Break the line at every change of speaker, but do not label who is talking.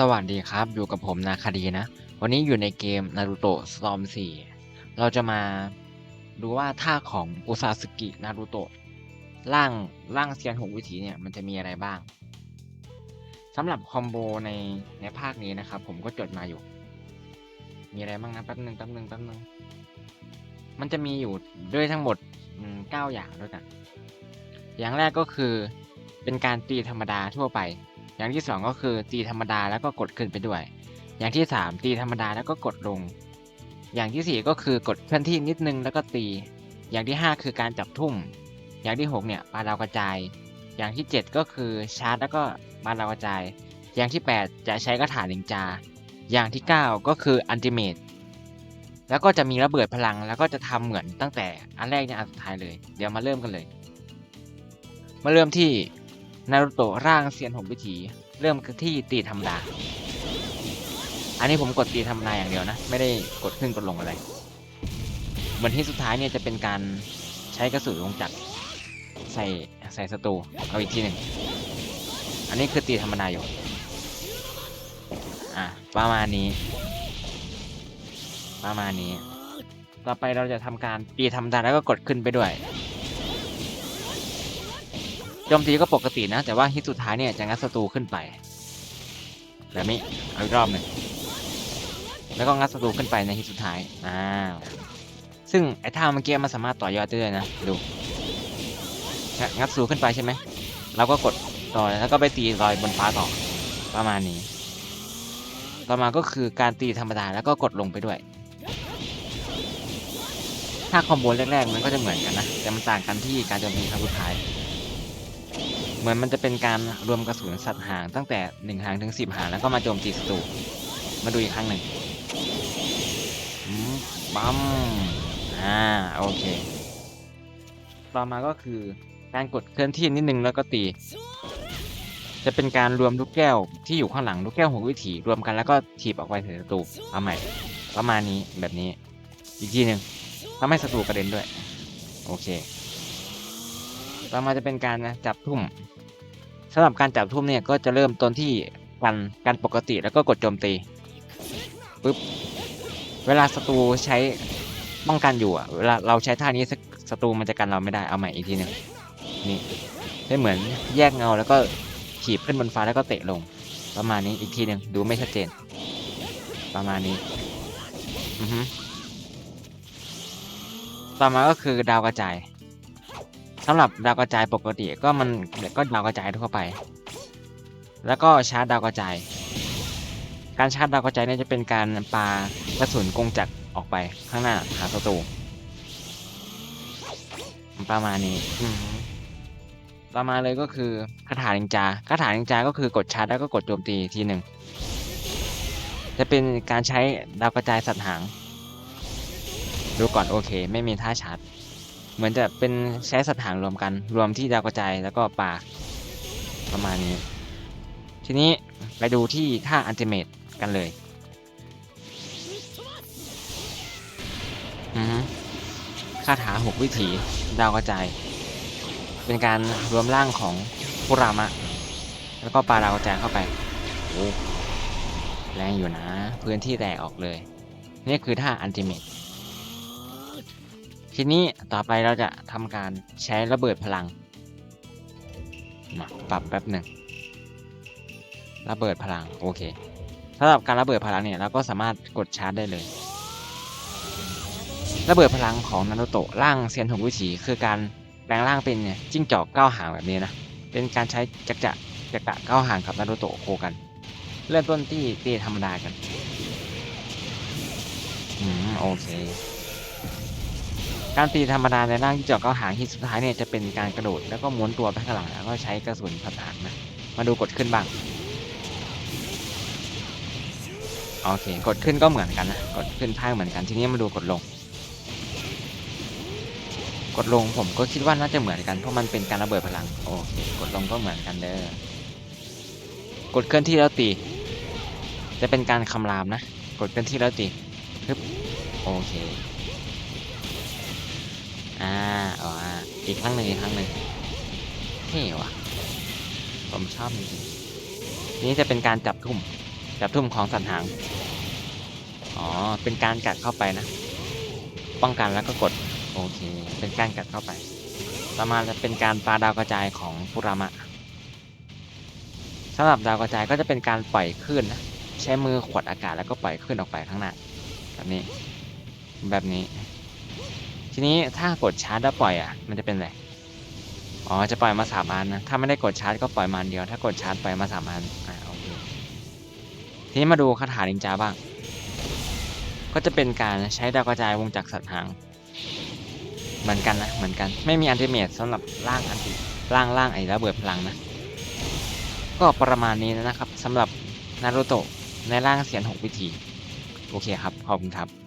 สวัสดีครับ อยู่กับผมนาคดีนะ วันนี้อยู่ในเกม Naruto Storm 4เราจะมาดูว่าท่าของอุซาสึกินารูโตะร่างร่างเซียนหกวิถีเนี่ยมันจะมีอะไรบ้างสำหรับคอมโบในในภาคนี้นะครับ ผมก็จดมาอยู่ มีอะไรบ้างนะแป๊บนึงแป๊บนึงแป๊บนึงมันจะมีอยู่ด้วยทั้งหมดเก้าอย่างด้วยกันอย่างแรกก็คือเป็นการตีธรรมดาทั่วไป อย่างที่สองก็คือตีธรรมดาแล้วก็กดขึ้นไปด้วย อย่างที่สามตีธรรมดาแล้วก็กดลง อย่างที่สี่ก็คือกดเคลื่อนที่นิดนึงแล้วก็ตี อย่างที่ห้าคือการจับทุ่ม อย่างที่หกเนี่ยปาดาวกระจาย อย่างที่เจ็ดก็คือชาร์จแล้วก็ปาดาวกระจาย อย่างที่แปดจะใช้กระถานิงจา อย่างที่เก้าก็คืออันติเมตแล้วก็จะมีระเบิดพลังแล้วก็จะทำเหมือนตั้งแต่อันแรกเนี่ยอันสุดท้ายเลย เดี๋ยวมาเริ่มกันเลย มาเริ่มที่ นารูโตะร่างเซียนหกวิถี เริ่มที่ตีธรรมดา อันนี้ผมกดตีธรรมดาอย่างเดียวนะ ไม่ได้กดขึ้นกดลงอะไร เหมือนที่สุดท้ายเนี่ยจะเป็นการใช้กระสุนลงจักรใส่ใส่ศัตรูเอาอีกทีหนึ่ง อันนี้คือตีธรรมดาอยู่ อะประมาณนี้ ประมาณนี้ ต่อไปเราจะทำการตีธรรมดาแล้วก็กดขึ้นไปด้วย โจมตีก็ปกตินะ แต่ว่าฮิตสุดท้ายเนี่ยจะงัดศัตรูขึ้นไปแบบนี้เอาอีกรอบหนึ่งแล้วก็งัดศัตรูขึ้นไปในฮิตสุดท้ายอ่าซึ่งไอ้ท่าเมื่อกี้มันสามารถต่อยอดได้เลยนะดูงัดศัตรูขึ้นไปใช่ไหมเราก็กดต่อแล้วก็ไปตีลอยบนฟ้าต่อประมาณนี้ ต่อมาก็คือการตีธรรมดาแล้วก็กดลงไปด้วย ถ้าคอมโบแรกๆมันก็จะเหมือนกันนะ แต่มันต่างกันที่การโจมตีครั้งสุดท้าย เหมือนมันจะเป็นการรวมกระสุนสัตว์หางตั้งแต่หนึ่งหางถึงสิบหางแล้วก็มาโจมตีศัตรูมาดูอีกครั้งหนึ่งอืมปั๊มอ่าโอเค ต่อมาก็คือการกดเคลื่อนที่นิดนึงแล้วก็ตี จะเป็นการรวมลูกแก้วที่อยู่ข้างหลังลูกแก้วหกวิถีรวมกันแล้วก็ถีบออกไปใส่ศัตรูเอาใหม่ประมาณนี้แบบนี้ อีกทีหนึ่งทำให้ศัตรูกระเด็นด้วย โอเค ต่อมาจะเป็นการจับทุ่มสำหรับการจับทุ่มเนี่ยก็จะเริ่มต้นที่กันกันปกติแล้วก็กดโจมตีปุ๊บเวลาศัตรูใช้ป้องกันอยู่อะเวลาเราใช้ท่านี้ศัตรูมันจะกันเราไม่ได้เอาใหม่อีกทีหนึ่งนี่ได้เหมือนแยกเงาแล้วก็ถีบขึ้นบนฟ้าแล้วก็เตะลง ประมาณนี้อีกทีหนึ่งดูไม่ชัดเจน ประมาณนี้อือฮึต่อมาก็คือดาวกระจาย สำหรับดาวกระจายปกติก็มันก็ดาวกระจายทั่วไป แล้วก็ชาร์จดาวกระจาย การชาร์จดาวกระจายเนี่ยจะเป็นการปากระสุนกงจักรออกไปข้างหน้าหาศัตรูประมาณนี้อือฮึต่อมาเลยก็คือคาถานินจาคาถานินจาก็คือกดชาร์จแล้วก็กดโจมตีทีหนึ่งจะเป็นการใช้ดาวกระจายสัตว์หาง ดูก่อนโอเค ไม่มีท่าชาร์จ เหมือนจะเป็นใช้สัตว์หางรวมกัน รวมที่ดาวกระจายแล้วก็ปลาประมาณนี้ ทีนี้ไปดูที่ท่าอันติเมตกันเลยอือฮึคาถาหกวิถีดาวกระจาย เป็นการรวมร่างของคุรามะ แล้วก็ปลาดาวกระจายเข้าไปโอ้แรงอยู่นะ พื้นที่แตกออกเลย นี่คือท่าอันติเมต ทีนี้ต่อไปเราจะทำการใช้ระเบิดพลังมาปรับแป๊บหนึ่งระเบิดพลังโอเคสำหรับการระเบิดพลังเนี่ยเราก็สามารถกดชาร์จได้เลยระเบิดพลังของนารูโตะร่างเซียนหงวิถีคือการแปลงร่างเป็นจิ้งจอกเก้าหางแบบนี้นะเป็นการใช้จักระจักระเก้าหางกับนารูโตะโคกัน เริ่มต้นที่ตีธรรมดากันอืมโอเค การตีธรรมดาในร่างที่เจาะเก้าหางที่สุดท้ายเนี่ยจะเป็นการกระโดดแล้วก็ม้วนตัวไปข้างหลังแล้วก็ใช้กระสุนสัตว์หางนะมาดูกดขึ้นบ้างโอเค กดขึ้นก็เหมือนกันนะ กดขึ้นท่าเหมือนกัน ทีนี้มาดูกดลง กดลงผมก็คิดว่าน่าจะเหมือนกันเพราะมันเป็นการระเบิดพลัง โอเค กดลงก็เหมือนกันเด้อ กดเคลื่อนที่แล้วตี จะเป็นการคำรามนะ กดเคลื่อนที่แล้วตีฮึบโอเค อ่าอ๋ออีกครั้งหนึ่งอีกครั้งหนึ่งเท่ว่ะ ผมชอบจริงๆนี่จะเป็นการจับทุ่ม จับทุ่มของสัตว์หาง อ๋อ เป็นการกัดเข้าไปนะ ป้องกันแล้วก็กด โอเค เป็นการกัดเข้าไปต่อมาณจะเป็นการปาดาวกระจายของพุรามะสำหรับดาวกระจายก็จะเป็นการปล่อยคลื่นนะ ใช้มือขวดอากาศแล้วก็ปล่อยคลื่นออกไปข้างหน้าแบบนี้ แบบนี้ ทีนี้ถ้ากดชาร์จแล้วปล่อยอะ มันจะเป็นไร อ๋อ จะปล่อยมาสามอันนะ ถ้าไม่ได้กดชาร์จก็ปล่อยมาอันเดียว ถ้ากดชาร์จปล่อยมาสามอัน อ่าโอเค ทีนี้มาดูคาถานินจาบ้าง ก็จะเป็นการใช้ดาวกระจายวงจักรสัตว์หาง เหมือนกันนะ เหมือนกัน ไม่มีอันติเมตสำหรับร่างอันติร่างร่างไอ้ระเบิดพลังนะ ก็ประมาณนี้นะครับสำหรับนารูโตะในร่างเสียนหกวิธี โอเคครับ ขอบคุณครับ